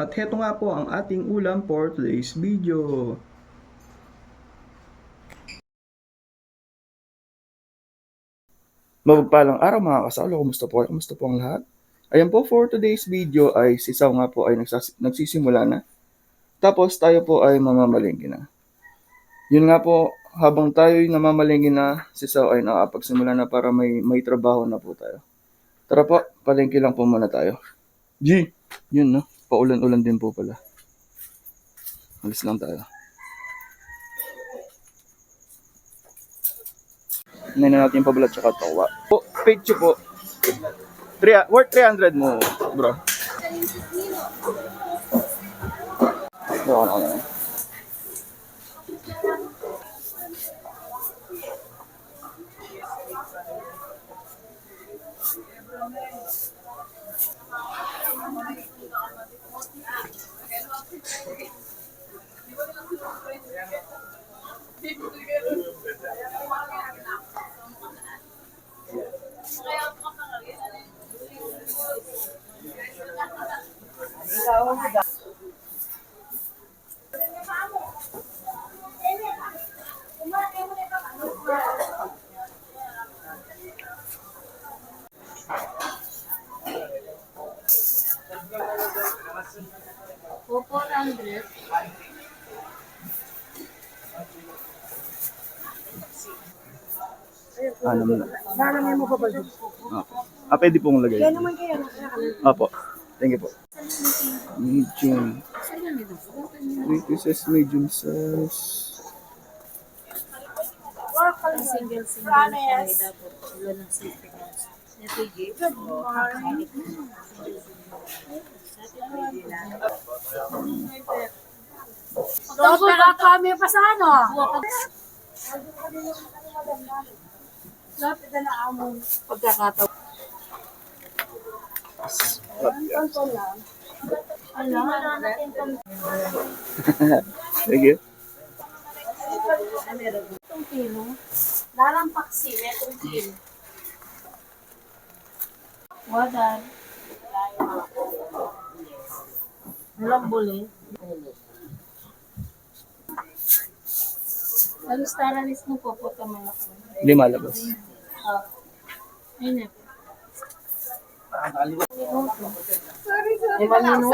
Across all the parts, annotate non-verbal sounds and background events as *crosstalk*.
At heto nga po ang ating ulam for today's video. Mabagpalang araw mga kasalo, kumusta po kayo? Kumusta po ang lahat? Ayan po, for today's video ay si Sao nga po ay nagsisimula na. Tapos tayo po ay mamamalingki na. Yun nga po, habang tayo ay namamalingki na, si Sao ay nakapagsimula na para may, may trabaho na po tayo. Tara po, palengke lang po muna tayo. G, yun no, paulan-ulan din po pala. Alis lang tayo. Ngayon na natin yung pabalat tsaka tawa. Po, page po. Three, worth 300 mo, bro. Bro, ano *laughs* na. O Ano mo na. Nanamay mo pa doon? Opo. Ah, pwede pong lagay. Kaya naman kaya. Opo. Thank you po. Medium. Wait, this is medium size. Single single tayo dapat. Wala ng safety glass. Yung Good morning. Dapat pala kami pa sa ano? Dapat na amon. pagkakataon. Tonton lang. Ano? Thank you. Itong kilo. Lalampak sila itong kilo. Wadan. Walang buli. Mo po po kamalak mo. Hindi malabas. Oh. Ayun na po. Sorry, sorry. Limang minuto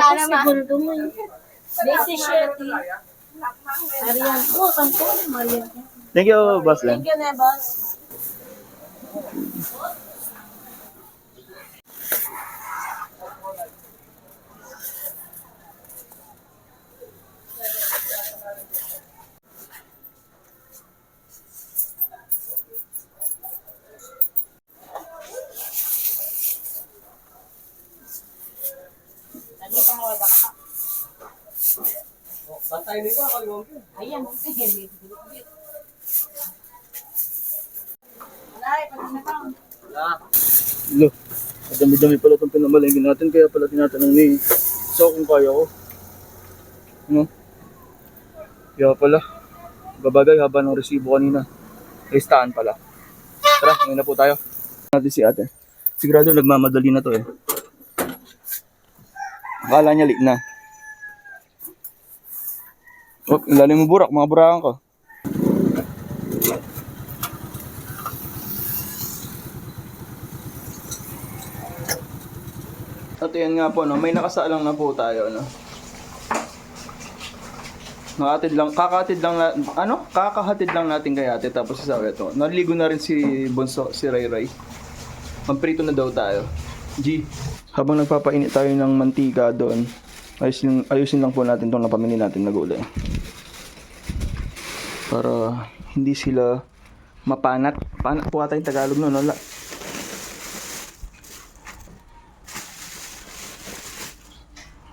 segundo mo yun. Busy siya, ti. Ariyan. Oh, kanto. Marian. Thank you, boss Len. Thank you, Nebas. Ayan, sige. Lo, madami-dami pala itong pinamalingin natin, kaya pala tinatanong ni So kung kaya ko. No? Kaya pala, babagay haba ng resibo kanina. Listahan pala. Tara, ngayon na po tayo. Natin si ate. Sigurado nagmamadali na to eh. Akala niya lit na. Oh, ilalim mo burak, mga burakan ko. At yan nga po, no, may nakasaalang na po tayo, no. Nakatid lang, kakatid lang na, ano? Kakahatid lang natin kay ate tapos sa ito. Naligo na rin si Bonso, si Ray Ray. Mamprito na daw tayo. G, habang nagpapainit tayo ng mantika doon, ayusin, ayusin lang po natin itong napamili natin na gulay. Para hindi sila mapanat. Panat po ata yung Tagalog no, no?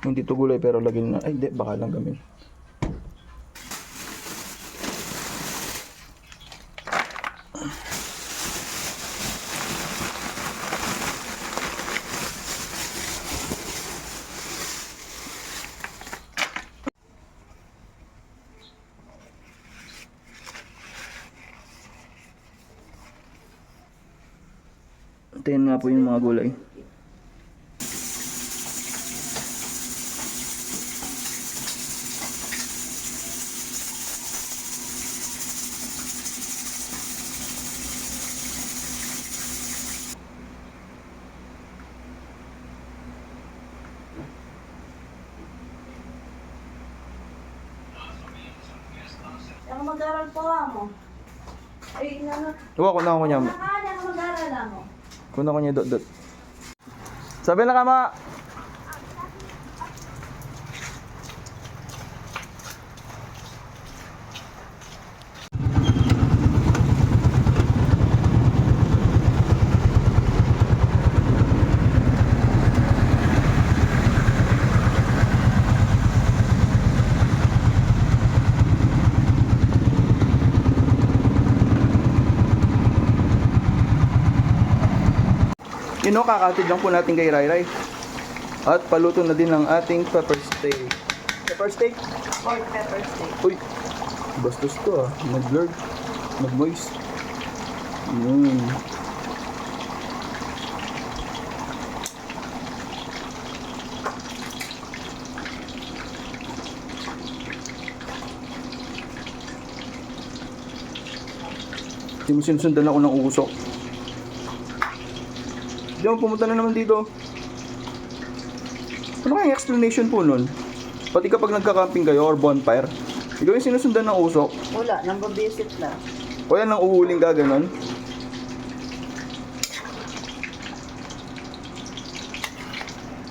Hindi to gulay pero lagyan na. Ay, hindi. Baka lang gamin. Tingnan nga po yung mga gulay. Ang mag-aral po mo. Ay, inano. Huwag ko na ako niya. Kuna ko niya dot dot. Sabi na kama. Yun o, kakatid lang po natin kay Rai Rai. At paluto na din ang ating pepper steak. Pepper steak? Pork pepper steak. Uy, bastos to ah. Nag-blurred. Nag-moist. Yun. Hindi mo sinusundan ako ng usok. Di ako pumunta na naman dito. Ano kaya explanation po nun? Pati kapag nagka-camping kayo or bonfire, ikaw yung sinusundan ng usok. Wala, nambabisit lang. O yan ang uhuling gaganon.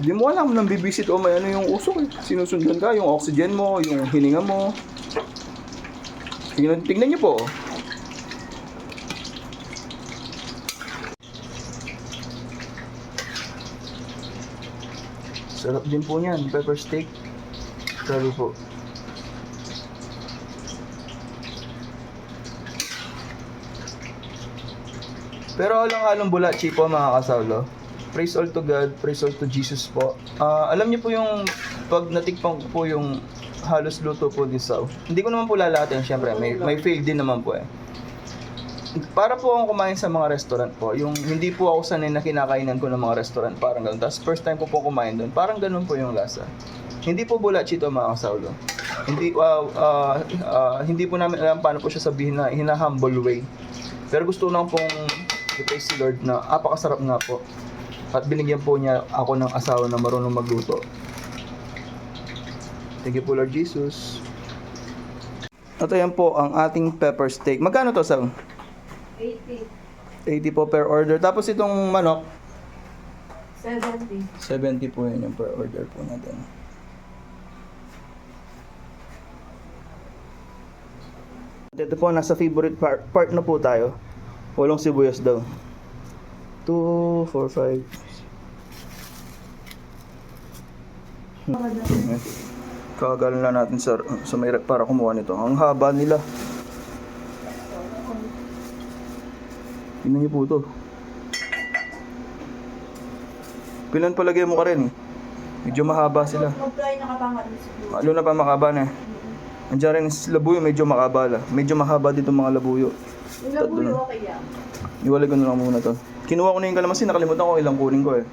Hindi mo alam nang bibisit o may ano yung usok eh. Sinusundan ka, yung oxygen mo, yung hininga mo. Tingnan, tingnan niyo po. Sarap din po niyan, pepper steak. Lalo po. Pero alang-alang bula, chipo mga kasawlo. Praise all to God, praise all to Jesus po. Ah, alam niyo po yung pag natikpan ko po yung halos luto po ni Saw. Hindi ko naman po lalatin, syempre. May, may fail din naman po eh. Para po akong kumain sa mga restaurant po. Yung hindi po ako sanay na kinakainan ko ng mga restaurant. Parang ganun. Tapos first time ko po kumain doon. Parang ganun po yung lasa. Hindi po bula chito mga kasawlo. Hindi, ah, ah, ah, hindi po namin alam paano po siya sabihin na in a humble way. Pero gusto lang pong i-praise si Lord na apakasarap nga po. At binigyan po niya ako ng asawa na marunong magluto. Thank you po Lord Jesus. At ayan po ang ating pepper steak. Magkano to, Sam? 80, 80 po per order. Tapos itong manok, 70. 70 po yun yung per order po natin. At ito po, nasa favorite part, part na po tayo. Walong sibuyas daw. 2, 4, 5. Kagalan lang natin sa, sa may para kumuha nito. Ang haba nila. Tingnan niyo po ito. Pilan palagay mo ka rin. Medyo mahaba sila. Lalo na pa makaba na. Andiyan rin labuyo, medyo makaba la. Medyo mahaba dito mga labuyo. Yung labuyo, okay yan. Iwalay ko na lang muna to. Kinuha ko na yung kalamansi, nakalimutan ko ilang kunin ko eh.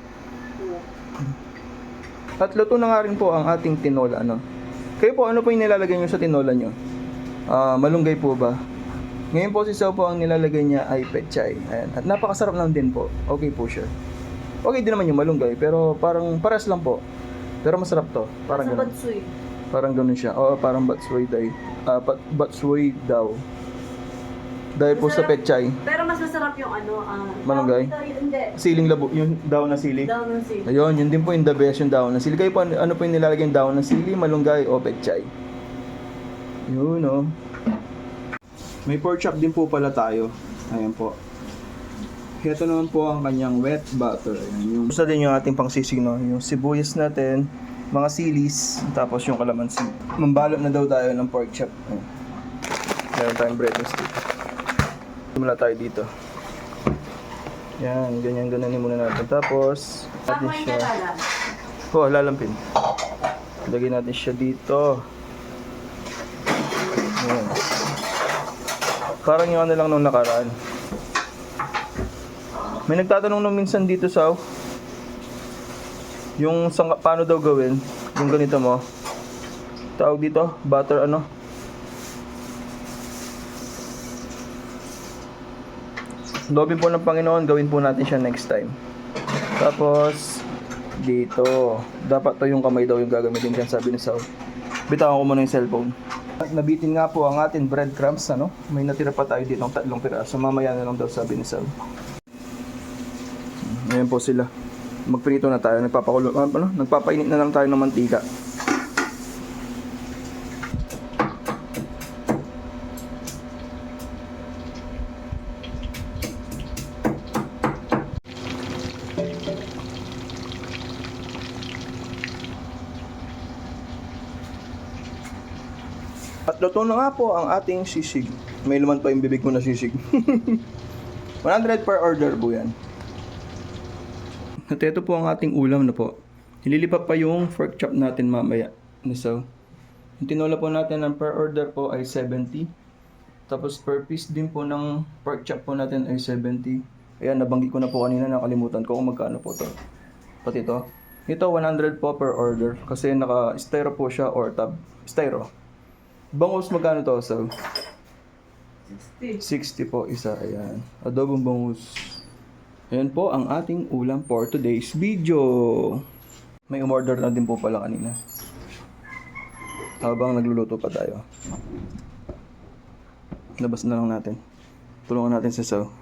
At luto na nga rin po ang ating tinola, ano. Kayo po, ano po yung nilalagay nyo sa tinola nyo? Ah, malunggay po ba? Ngayon po si Sao po ang nilalagay niya ay pechay. Ayan. At napakasarap lang din po. Okay po siya. Okay din naman yung malunggay, pero parang pares lang po. Pero masarap to. Parang ganun. badsoy. Parang ganun siya. Oo, parang batsway day. Ah, bat batsway daw. Dahil po sa Masarap. pechay. Pero mas masarap yung ano, ah... Malunggay? tawag dito, Hindi. Siling labo, yung daw na sili. Down ng sili. Ayun, yun din po yung the best yung daon ng sili. Kayo po, ano ano po yung nilalagay yung daon ng sili, malunggay o pechay? Yun, oh. May pork chop din po pala tayo. Ayan po. Ito naman po ang kanyang wet butter. Ayan, yung isa din yung ating pangsisig, no? Yung sibuyas natin, mga silis, tapos yung kalamansi. Mambalot na daw tayo ng pork chop. Ayan. Meron tayong bread and stick. Simula tayo dito. Yan, ganyan ganyan muna natin. Tapos, natin siya. lala. Oh, lalampin. Lagyan natin siya dito. Ayan. Parang yung ano lang nung nakaraan. May nagtatanong nung minsan dito sa yung sang paano daw gawin yung ganito mo. Tawag dito, butter ano? Lobin po ng Panginoon, gawin po natin siya next time. Tapos, dito. Dapat to yung kamay daw yung gagamitin dyan, sabi ni Saul. Bitawan ko muna yung cellphone. Nabitin nga po ang ating breadcrumbs, ano? May natira pa tayo dito ng tatlong piraso. Mamaya na lang daw sabi ni Sal. Ayan po sila. Magprito na tayo. Nagpapakulo, ano? Nagpapainit na lang tayo ng mantika. Luto na nga po ang ating sisig. May laman pa yung bibig ko na sisig. *laughs* 100 per order po yan. At ito po ang ating ulam na po. Ililipat pa yung pork chop natin mamaya. So, yung tinola po natin ng per order po ay 70. Tapos per piece din po ng pork chop po natin ay 70. Ayan, nabanggit ko na po kanina, nakalimutan ko kung magkano po to. Pati to. Ito, 100 po per order. Kasi naka-styro po siya or tab. Styro. Bangus magkano to? So, 60 po isa. Ayan. Adobong bangus. Ayan po ang ating ulam for today's video. May umorder na din po pala kanina. Habang nagluluto pa tayo. Labas na lang natin. Tulungan natin si Saw.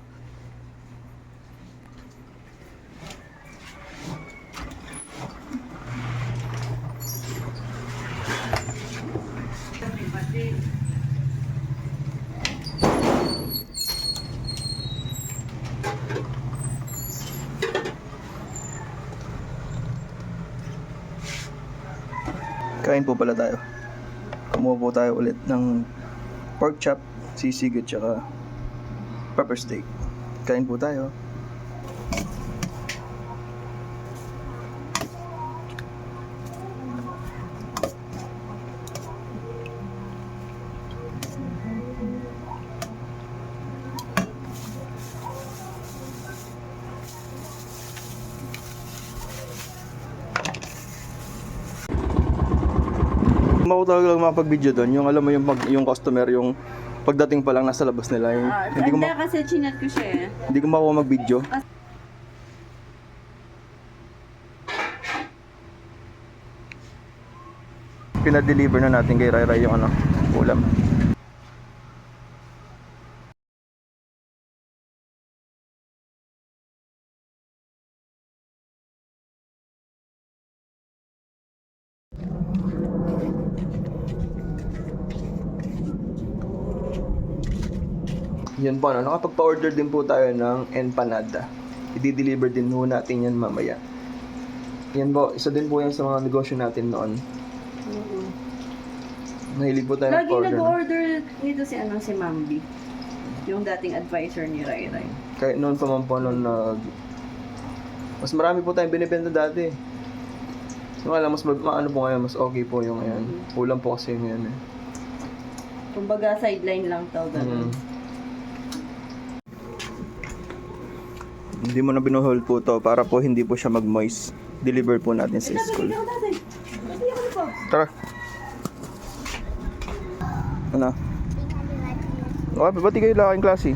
Kain po pala tayo. Kumuha po tayo ulit ng pork chop, sisig at saka pepper steak. Kain po tayo. Ako talaga mapag-video doon, yung alam mo yung, pag, yung customer, yung pagdating pa lang nasa labas nila, yung, Ah, hindi, ko ma- ganda kasi chinat ko siya eh. hindi ko makuha mag-video. Pinadeliver na natin kay Rai Rai yung ano, ulam. Yan po, ano, nakapagpa-order din po tayo ng empanada. I-deliver din po natin yan mamaya. Yan po, isa din po yan sa mga negosyo natin noon. Nahilig po tayo Lagi mag-order. nag-order nito si ano si Mambi. Yung dating advisor ni Rai Rai. Kahit noon pa man po noon nag... Mas marami po tayong binibenta dati. So lang, mas mag- maano po ngayon, mas okay po yung ngayon. Ulam po kasi yung ngayon eh. Kumbaga sideline lang to ganun. Mm. Hindi mo na binuhold po to para po hindi po siya mag-moist. Deliver po natin sa school. Tara. Ano? Okay, pati kayo laking klase.